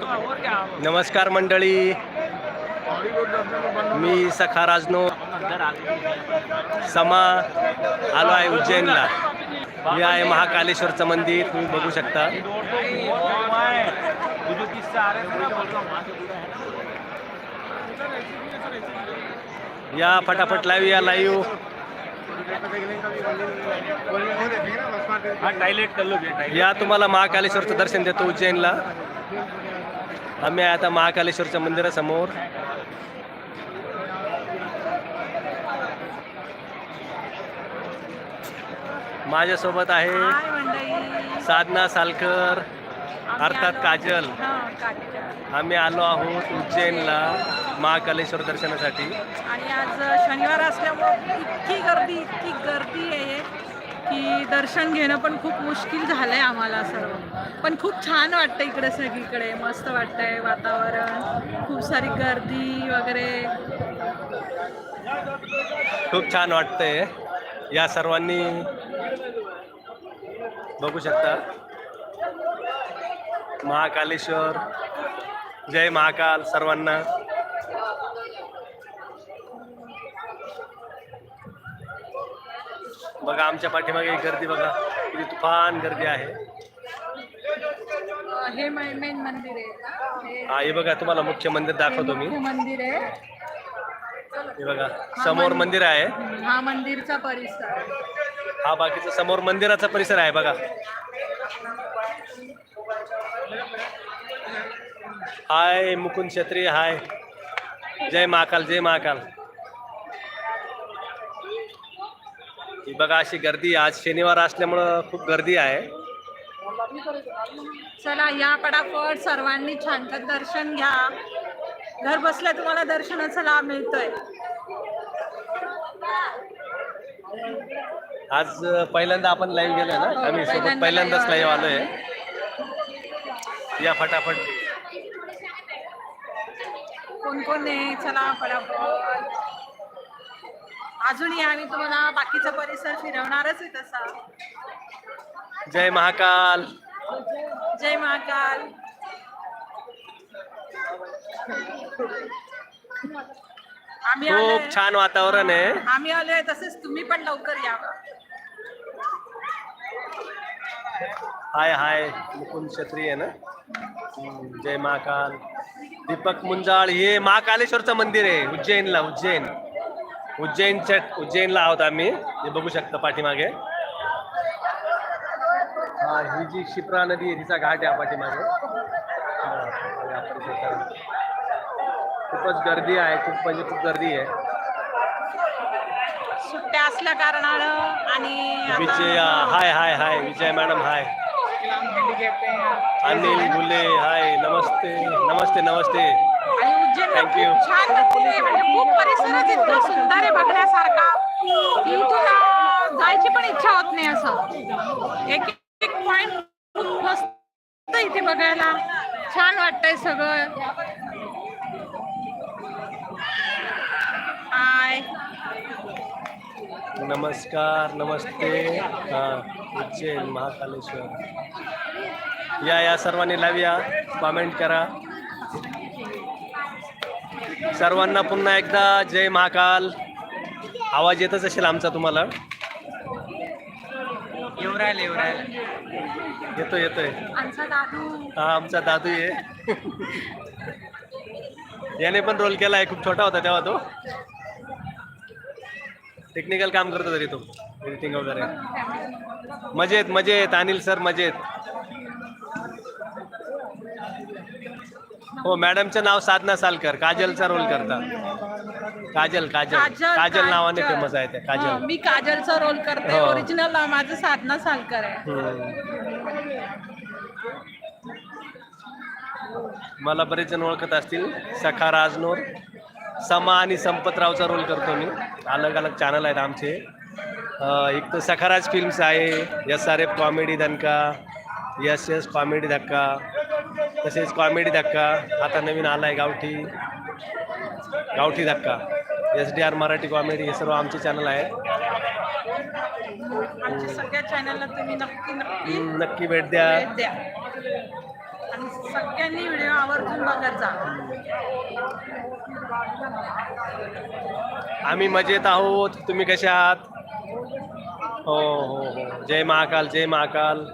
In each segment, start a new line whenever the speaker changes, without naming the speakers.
नमस्कार मंडळी. मी सखा राजनो. समा आलो आहे उज्जैनला. हे आहे महाकालेश्वरचं मंदिर. तुम्ही बघू शकता. या फटाफट लाईव्ह या लाईव्ह या तुम्हाला महाकालेश्वरचं दर्शन देतो उज्जैनला. आम्ही आता महाकालेश्वरच्या मंदिरासमोर. माझ्यासोबत आहे साधना सालकर अर्थात काजल. आम्ही आलो आहोत उज्जैनला महाकालेश्वर दर्शनासाठी.
आणि आज शनिवार असल्यामुळं इतकी गर्दी इतकी गर्दी आहे. की दर्शन घेणं पण खूप मुश्किल झालं आहे आम्हाला सर्व. पण खूप छान वाटतं इकडे सगळीकडे. मस्त वाटतंय वातावरण. खूप सारी गर्दी वगैरे.
खूप छान वाटतंय. या सर्वांनी बघू शकता. महाकालेश्वर. जय महाकाल सर्वांना. बघा आमच्या पाठीमागे गर्दी बघा. किती तुफान गर्दी आहे.
हे मेन मंदिर आहे हे
हा हे बघा तुम्हाला मुख्य मंदिर दाखवतो मी.
मुख्य मंदिर आहे.
हे बघा समोर मंदिर आहे.
हा मंदिरचा परिसर
हा बाकीचा समोर मंदिराचा परिसर आहे बघा. हाय मुकुंद छत्री हाय. जय महाकाल जय महाकाल. ही बघा अशी गर्दी आज शनिवार असल्यामुळं खूप गर्दी आहे.
चला या पटापट सर्वांनी छान दर्शन घ्या. घर बसल्या तुम्हाला दर्शनाचा लाभ मिळतोय.
आज पहिल्यांदा आपण लाईव्ह गेलोय ना? आम्ही सोबत
पहिल्यांदा
पहिल्यांदाच लाईव्ह
आलोय.
आलोय. या फटाफट.
कोण कोण आहे? चला पटापट. अजूनही आम्ही तुम्हाला बाकीचा परिसर फिरवणारच आहे तसा
जय महाकाल.
जय महाकाल. आम्ही
खूप छान वातावरण आहे.
आम्ही आलोय तसेच तुम्ही पण लवकर या.
हाय हाय मुकुंद क्षत्रिय आहे ना? जय महाकाल. दीपक मुंजाळ हे महाकालेश्वरचं मंदिर आहे उज्जैनला उज्जैन. उज्जैनच्या उज्जैनला आहोत आम्ही. हे बघू शकता पाठीमागे. हा ही जी शिप्रा नदी आहे तिचा घाट आहे पाठीमागे. हा, या परिसरात. खूपच गर्दी आहे खूप म्हणजे खूप गर्दी आहे.
सुट्ट्या असल्या कारणानं आणि आता-
विजय हाय हाय हाय विजय मॅडम हाय. अनिल गुले हाय नमस्ते नमस्ते नमस्ते.
खूप छान आहे. म्हणजे खूप परिसरच इतका सुंदर आहे बघण्यासारखा. इथून जायची पण इच्छा होत नाही असं. एक एक पॉइंट खूप मस्त इथे बघायला. छान वाटतंय सगळं. हाय
नमस्कार नमस्ते. हा उज्जैन महाकालेश्वर. या या सर्वांनी लावूया. कॉमेंट करा. सर्वांना पुन्हा एकदा जय महाकाल. आवाज येतच असेल आमचा तुम्हाला.
येऊ राहिले येऊ राहिले.
येतोय येतोय.
आमचा दादू.
हा आमचा दादू आहे याने पण रोल केला आहे खूप छोटा होता तेव्हा तो. टेक्निकल काम करतो तरी तो. एडिटिंग वगैरे. मजेत मजेत अनिल सर मजेत. हो मॅडमचं नाव साधना सालकर काजलचा रोल करता काजल. काजल काजल नावाने फेमस आहे त्या
हं,
काजल
मी काजलचा रोल करते
हो.
ओरिजिनल माझं साधना सालकर आहे.
हम्म. मला बरेच जण ओळखत असतील सखा राजनोर समा आणि संपतरावचा रोल करतो मी. अलग अलग चॅनल आहेत आमचे. अं, एक तर सखाराज फिल्म्स आहे एस आर एफ कॉमेडी धनका एस एस कॉमेडी धक्का तसेच कॉमेडी धक्का आता नवीन आला आहे गावठी गावठी धक्का. S D R Marathi comedy हे सर्व आमचे चॅनल
सगळ्या चॅनलला तुम्ही नक्की नक्की
हम्म, नक्की भेट द्या.
भेट द्या. आणि सगळ्यांनी व्हिडिओ आवर्जून बघत जा.
आम्ही मजेत आहोत. तुम्ही कसे आहात? हो हो हो. जय महाकाल जय महाकाल.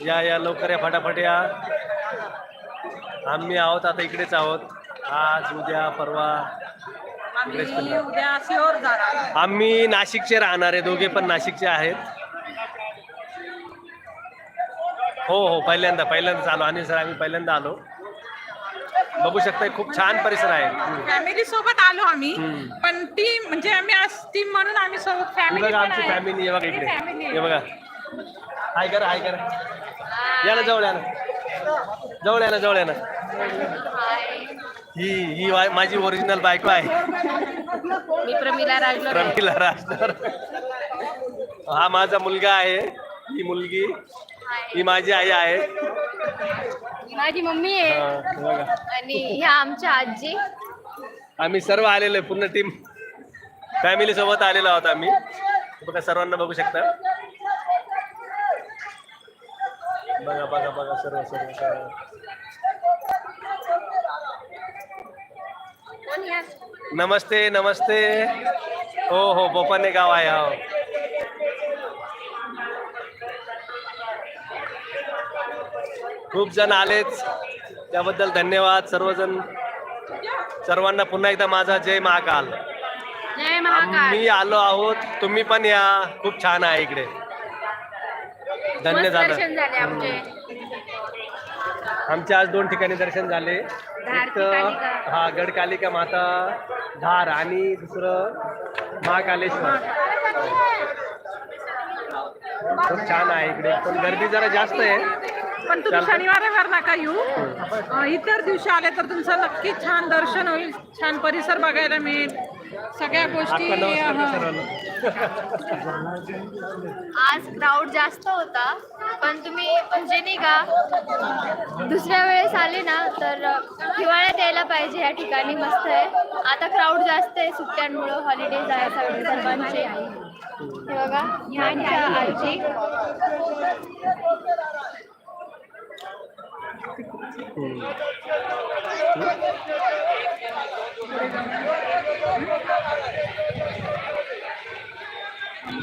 या या लवकर या फटाफट या. आम्ही आहोत आता इकडेच आहोत. आज उद्या परवा.
आम्ही
नाशिकचे राहणार आहे दोघे पण नाशिकचे आहेत. हो हो पहिल्यांदा पहिल्यांदाच आलो. आणि सर आम्ही पहिल्यांदा आलो. बघू शकताय खूप छान परिसर आहे. हम्म.
फॅमिली सोबत आलो आम्ही.
हम्म.
पण टीम म्हणजे आम्ही आज टीम म्हणून आम्ही सोबत
ही
फॅमिली
बघा आमची फॅमिली आहे बघा इकडे. हे बघा. हाय करा हाय करा. या ना जवळ या ना. जवळ या ना जवळ या ना. ही ही वा- माझी ओरिजिनल बायको आहे.
मी प्रमिला राजलोर
रमीला राजदार हा माझा मुलगा आहे. ही मुलगी. ही माझी आई आहे.
माझी मम्मी आहे.
हा, बघा.
आणि ह्या आमच्या आजी.
आम्ही सर्व आलेलो आहे पूर्ण टीम फॅमिली सोबत आलेलो आहोत आम्ही. बघा सर्वांना बघू शकता. बघा बघा बघा सर्व सर्व नमस्ते नमस्ते. हो हो बोपाने गाव आहे हो. खूप जण आलेच त्याबद्दल धन्यवाद सर्वजण. सर्वांना पुन्हा एकदा माझा जय महाकाल. आम्ही आलो आहोत तुम्ही पण या. खूप छान आहे इकडे. धन्य
मस्त
झालं.
दर्शन झाले आमचे.
आमचे आज दोन ठिकाणी दर्शन झाले.
धार
एक
कालिका.
हा गड कालिका माता धार आणि दुसरं महाकालेश्वर. खूप छान आहे इकडे. पण गर्दी जरा जास्त आहे.
पण तुम्ही
चालतंय.
शनिवारवर नका येऊ. अं, इतर दिवशी आले तर तुमचं नक्की छान दर्शन होईल छान परिसर बघायला मिळेल. सगळ्या गोष्टी
आज क्राऊड जास्त होता पण तुम्ही म्हणजे नाही का दुसऱ्या वेळेस आले ना तर हिवाळ्यात यायला पाहिजे या ठिकाणी मस्त आहे. आता क्राऊड जास्त आहे सुट्ट्यांमुळं हॉलिडेज आहे सगळे सर्वांचे. हे बघा आजी.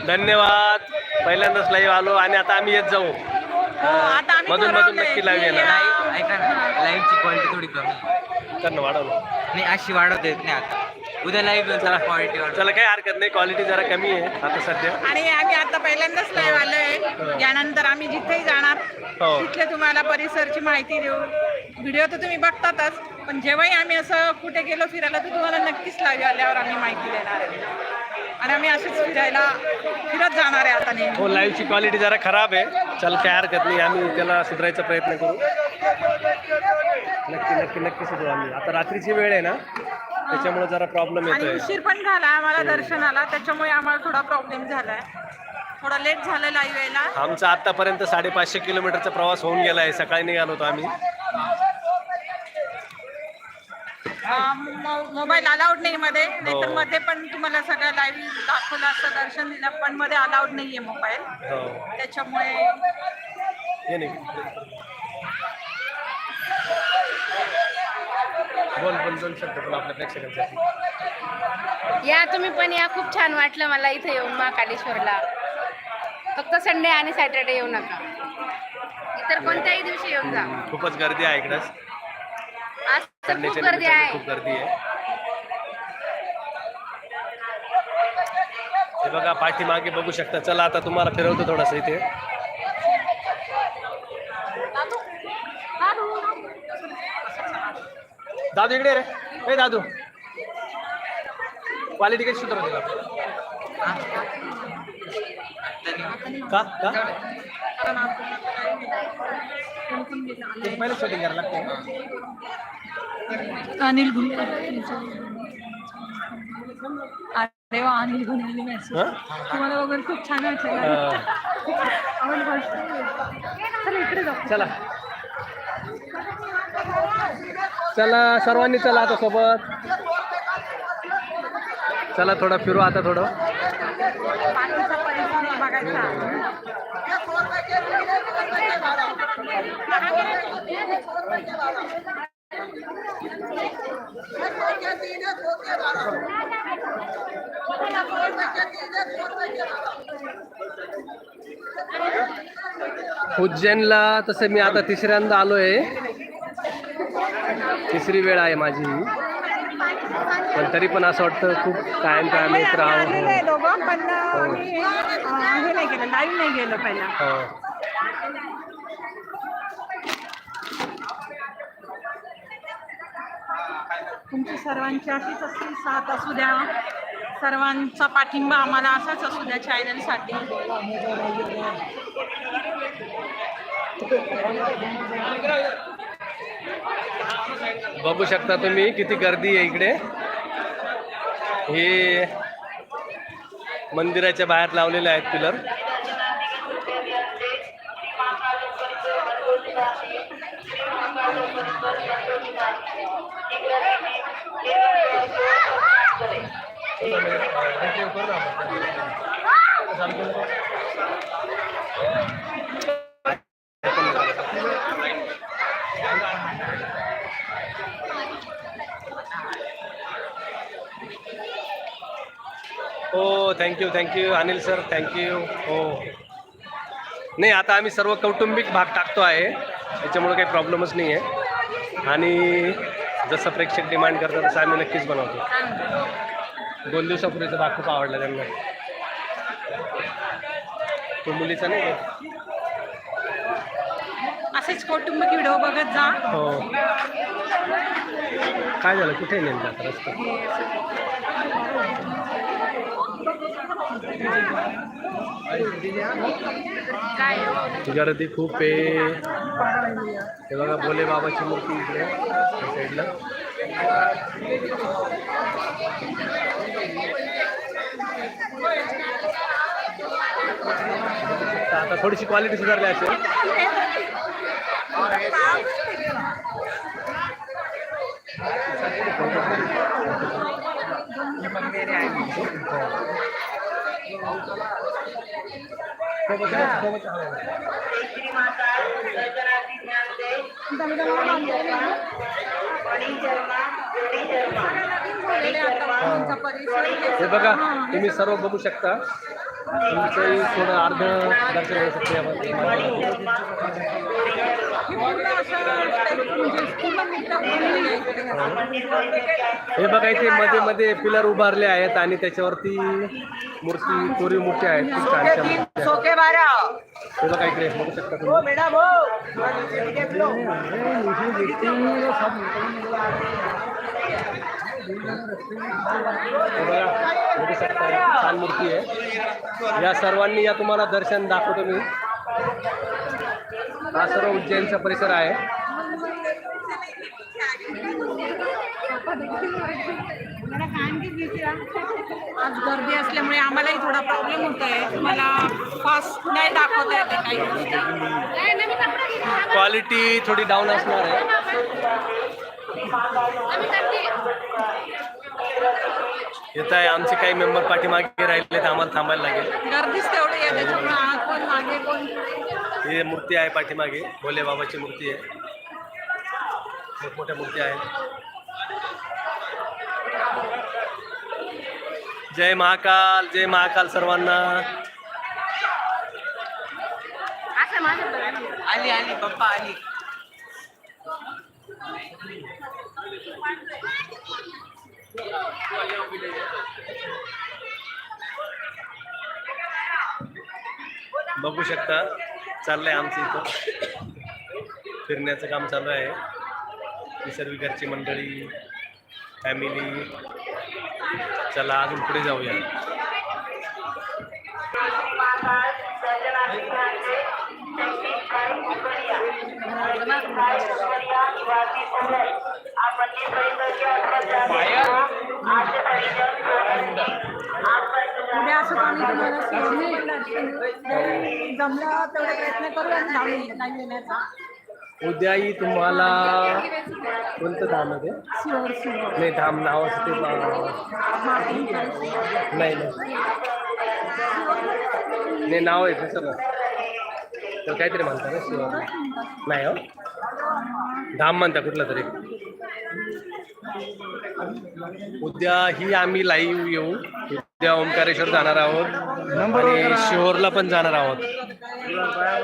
धन्यवाद. पहिल्यांदाच लाईव्ह आलो आणि आता आम्ही येत जाऊ.
हो, आता आम्ही
मधून मधून
ठरवलंय
नक्की
की,
येणार.
ऐका ना लाईव्हची क्वालिटी थोडी कमी. आहे.
तर वाढवलं.
नाही अशी वाढवत येत नाही आता. उद्या लाईव्ह येऊन चला क्वालिटी वाढव.
चला काही हरकत नाही. क्वालिटी जरा कमी आहे आता सध्या.
आणि आम्ही आता पहिल्यांदाच लाईव्ह आलोय. यानंतर आम्ही जिथेही जाणार
हो.
तिथले तुम्हाला परिसरची माहिती देऊ. व्हिडिओ तर तुम्ही बघतातच पण जेव्हाही आम्ही असं कुठे गेलो फिरायला तर तुम्हाला नक्कीच लाईव्ह आल्यावर आम्ही माहिती देणार आहे. आणि आम्ही असेच फिरायला फिरत जाणार आहे आता नेहमी.
हो लाईव्हची क्वालिटी जरा खराब आहे. चल काय हरकत नाही. आम्ही त्याला सुधारायचा प्रयत्न करू. नक्की नक्की नक्की सुधरू आम्ही. आता रात्रीची वेळ आहे ना त्याच्यामुळे जरा प्रॉब्लेम
आणि
येतोय.
उशीर पण झाला आम्हाला दर्शनाला. त्याच्यामुळे आम्हाला थोडा प्रॉब्लेम झालाय. थोडा लेट झालं लाईव्ह यायला.
आमचा आतापर्यंत साडेपाचशे किलोमीटरचा प्रवास होऊन गेला आहे सकाळी निघालो होतो आम्ही.
मोबाईल अलाउड नाही मध्ये. नाहीतर
हो.
मध्ये पण तुम्हाला सगळं लाईव्ह दाखवलं असतं दर्शन दिलं पण मध्ये अलाउड नाहीये मोबाईल
हो.
त्याच्यामुळे
ये नाही. बोल बोल दोन शब्द बोल आपल्या प्रेक्षकांसाठी.
या तुम्ही पण या खूप छान वाटलं मला इथे येऊन महाकालेश्वरला. फक्त संडे आणि सॅटर्डे येऊ नका. इतर कोणत्याही दिवशी येऊन जा.
खूपच गर्दी आहे इकडं.
आज तर खूप गर्दी आहे
हे। बघा पाठीमागे बघू शकता। चला आता तुम्हाला फिरवतो थोडस इथे. दादू इकडे रे. ए दादू. क्वालिटी कशी सुधारत का? का? पहिले शूटिंग करायला लागते.
अनिल अरे वा अनिल गुन्हे मेसेज? तुम्हाला बघून खूप छान वाटलं. इकडे
चला. चला सर्वांनी चला आता सोबत. चला थोडं फिरू आता थोडं. उज्जैनला तसं मी आता तिसऱ्यांदा आलो आहे तिसरी वेळ आहे माझी. ही. पण तरी पण असं वाटतं खूप कायम कायम येत राहावं
दोघं पण आम्ही, अं, हे नाही केलं लाईव्ह नाही गेलो पहिला
हो.
तुमची सर्वांची अशीच असतील साथ असू द्या. सर्वांचा पाठिंबा आम्हाला असाच असू द्या चॅनलसाठी
बघू शकता तुम्ही किती गर्दी आहे इकडे. हे मंदिराच्या बाहेर लावलेले आहेत पिलर. हो thank you thank you Anil sir thank you हो. नाही आता आम्ही सर्व कौटुंबिक भाग टाकतो आहे. त्याच्यामुळे काही प्रॉब्लेमच नाही आहे आणि जसं प्रेक्षक डिमांड करतात तसं आम्ही नक्कीच बनवतो. दोन दिवसापूर्वीचा भाग खूप आवडला त्यांना. तो मुलीचा नाही?
असेच कौटुंबिक व्हिडिओ बघत जा.
हो. काय झालं? कुठे नेमका आता रस्ता? गर्दी खूप आहे. हे बघा भोले बाबाची मूर्ती इकडे साईडला आता थोडीशी क्वालिटी सुधारली असेल. हे बघा तुम्ही सर्व बघू शकता. तुमचंही थोडं अर्ध दर्शन होऊ शकते.
हे म्हणजे.
हे बघा इथे मध्ये मध्ये पिलर उभारले आहेत आणि त्याच्यावरती मूर्ती कोरीव मूर्ती आहेत खूप. हे बघा इकडे बघू शकता तुम्ही हे बघा, बघू शकता छान मूर्ती आहे या सर्वांनी या तुम्हाला दर्शन दाखवतो मी. हा सर्व उज्जैनचा परिसर आहे.
आज गर्दी असल्यामुळे आम्हालाही थोडा प्रॉब्लेम होत आहे तुम्हाला फास्ट नाही दाखवता येते काही
क्वालिटी थोडी डाऊन असणार आहे. येत आहे. आमचे काही मेंबर पाठीमागे राहिले तर आम्हाला थांबायला लागेल.
गर्दीच तेवढी आहे त्याच्यामुळे आत कोण मागे कोण पुढे.
ही मूर्ती आहे पाठीमागे. भोले बाबाची मूर्ती आहे. मोठमोठ्या मूर्ती आहेत. जय महाकाल जय महाकाल सर्वांना.
आली आली पप्पा आली.
बघू शकता चाललंय आमचं इथं. फिरण्याचं काम चालू आहे. ही घरची मंडळी फॅमिली चला अजून पुढे जाऊया.
पुढे असं तुम्हाला. जमलं तेवढे प्रयत्न करू आणि जाऊ नाही येण्याचा.
उद्याही तुम्हाला कोणतं धाम आहे नाही धाम नाव असं ते नाही नाही. नाव आहे तर काहीतरी म्हणता ना शिवर नाही हो? धाम म्हणता कुठलं तरी. उद्या ही आम्ही लाईव्ह येऊ. उद्या ओंकारेश्वर जाणार आहोत. आणि शिहोरला पण जाणार आहोत.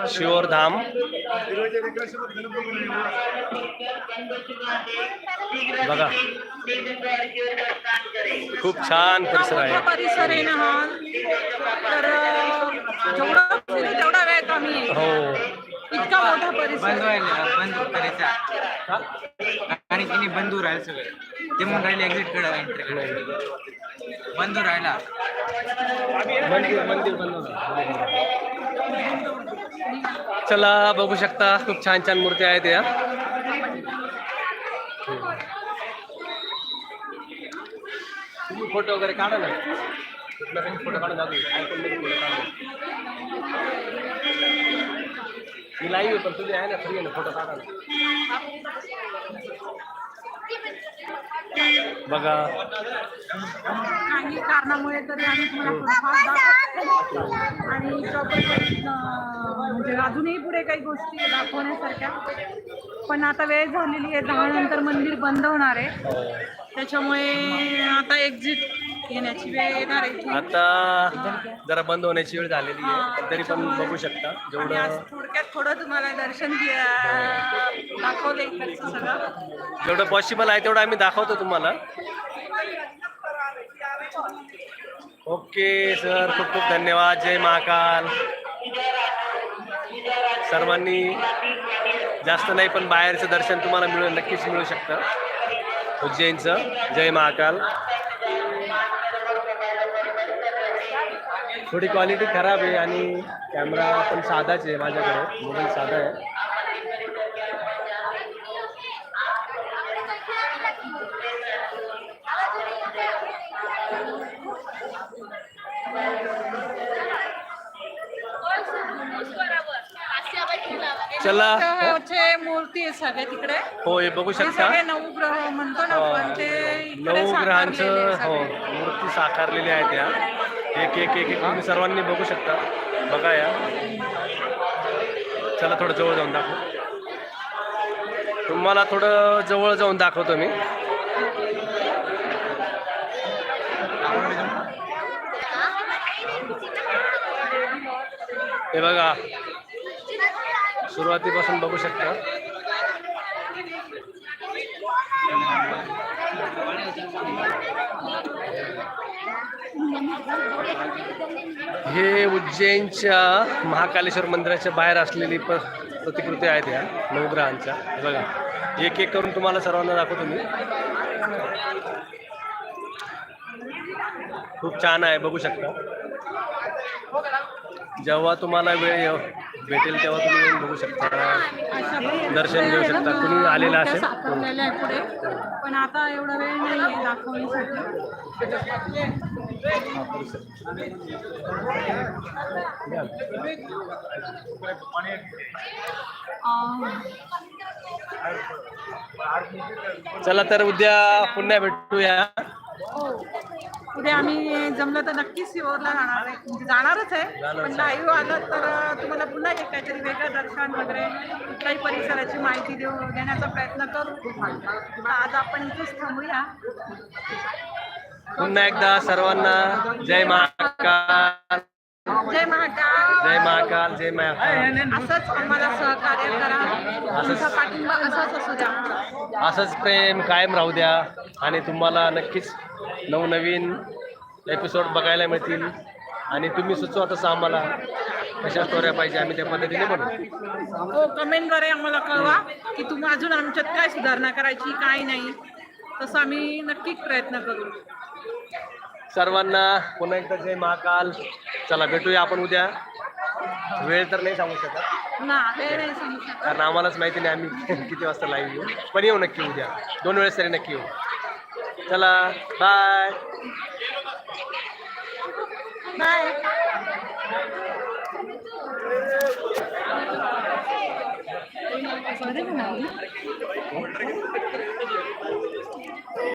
शिहोर धाम. बघा. खूप छान परिसर आहे.
परिसर आहे ना हा. तर जेवढं तेवढा वेळ कमी
हो.
इतका मोठा
बंद
परिसर
व्हायला बंद करायचा आणि तिने बंद राहिले सगळे. ते म्हणून राहिले एक्झिटकडे एंट्री कडे बंद राहिला.
मंदिर मंदिर बनवलं चला बघू शकता खूप छान छान मूर्ती आहेत या. तुम्ही फोटो वगैरे काढा ना. फोटो काढा मी लाईव्ह आहे पण तुझी आहे ना फ्री आहे ना फोटो काढा ना. बघा.
काही कारणामुळे तरी आम्ही तुम्हाला आणि म्हणजे अजूनही पुढे काही गोष्टी दाखवण्यासारख्या. पण आता वेळ झालेली आहे दहा नंतर मंदिर बंद होणार आहे. त्याच्यामुळे आता एक्झिट येण्याची वेळ येणार आहे
आता जरा बंद होण्याची वेळ झालेली आहे तरी पण बघू शकता
आणि आज
जेवढं
थोडक्यात थोडं तुम्हाला दर्शन दाखवलं इकडचं सगळं.
जेवढं पॉसिबल आहे तेवढं आम्ही दाखवतो तुम्हाला. ओके सर खूप खूप धन्यवाद. जय महाकाल. सर्वांनी जास्त नाही पण बाहेरचं दर्शन तुम्हाला मिळू नक्कीच मिळू शकतं. उज्जैनचं. जय महाकाल. थोडी क्वालिटी खराब आहे आणि कॅमेरा पण साधाच आहे माझ्याकडे. मोबाईल साधा आहे. चला.
मूर्ती आहे सगळे तिकडे.
हो हे बघू
हे
शकता.
सगळे नवग्रह म्हणतो ना ते साकारलेले
नवग्रहांचं
आहे
हो. मूर्ती साकारलेल्या आहेत या. एक एक एक एक. तुम्ही सर्वांनी बघू शकता. बघा या. चला थोडं जवळ जाऊन दाखव. तुम्हाला थोडं जवळ जाऊन दाखवतो मी. हे बघा. सुरुवातीपासून बघू शकता. हे उज्जैनच्या महाकालेश्वर मंदिराच्या बाहेर असलेली प प्रतिकृती आहेत या नवग्रहांच्या बघा एक एक करून तुम्हाला सर्वांना दाखवतो मी. खूप छान आहे बघू शकता. जेव्हा तुम्हाला वेळ भेटेल तेव्हा तुम्ही येऊन बघू शकता. दर्शन घेऊ शकता. कुणी आलेलं असेल?
साकारलेल्या आहे पुढे. पण आता एवढा वेळ नाही आहे दाखवण्यासाठी.
चला तर उद्या पुन्हा भेटूया.
उद्या आम्ही जमलं तर नक्कीच सिओरला जाणार आहे. म्हणजे जाणारच आहे. पण लाईव्ह आलं तर तुम्हाला पुन्हा एक काहीतरी वेगळं दर्शन वगैरे कुठल्याही परिसराची माहिती देऊ देण्याचा प्रयत्न करू. आज आपण इथेच थांबूया.
पुन्हा एकदा सर्वांना जय महाकाल.
जय महाकाल.
जय महाकाल जय महाकाल.
असंच आम्हाला सहकार्य करा. तुमचा पाठिंबा असाच असू द्या.
असंच प्रेम कायम राहू द्या आणि तुम्हाला नक्कीच नवनवीन एपिसोड बघायला मिळतील. आणि तुम्ही सुचवा तसं आम्हाला. कशा स्टोऱ्या पाहिजे आम्ही त्या पद्धतीने बनवू
हो कमेंटद्वारे आम्हाला कळवा की तुम्ही अजून आमच्यात काय सुधारणा करायची काय नाही. तसं आम्ही नक्कीच प्रयत्न करू.
सर्वांना पुन्हा एकदा जय महाकाल. चला भेटूया आपण उद्या. वेळ तर
नाही सांगू शकत.
कारण आम्हालाच माहिती नाही आम्ही किती वाजता लाईव्ह येऊ. पण येऊ नक्की उद्या. दोन वेळेस तरी नक्की येऊ. चला बाय
बाय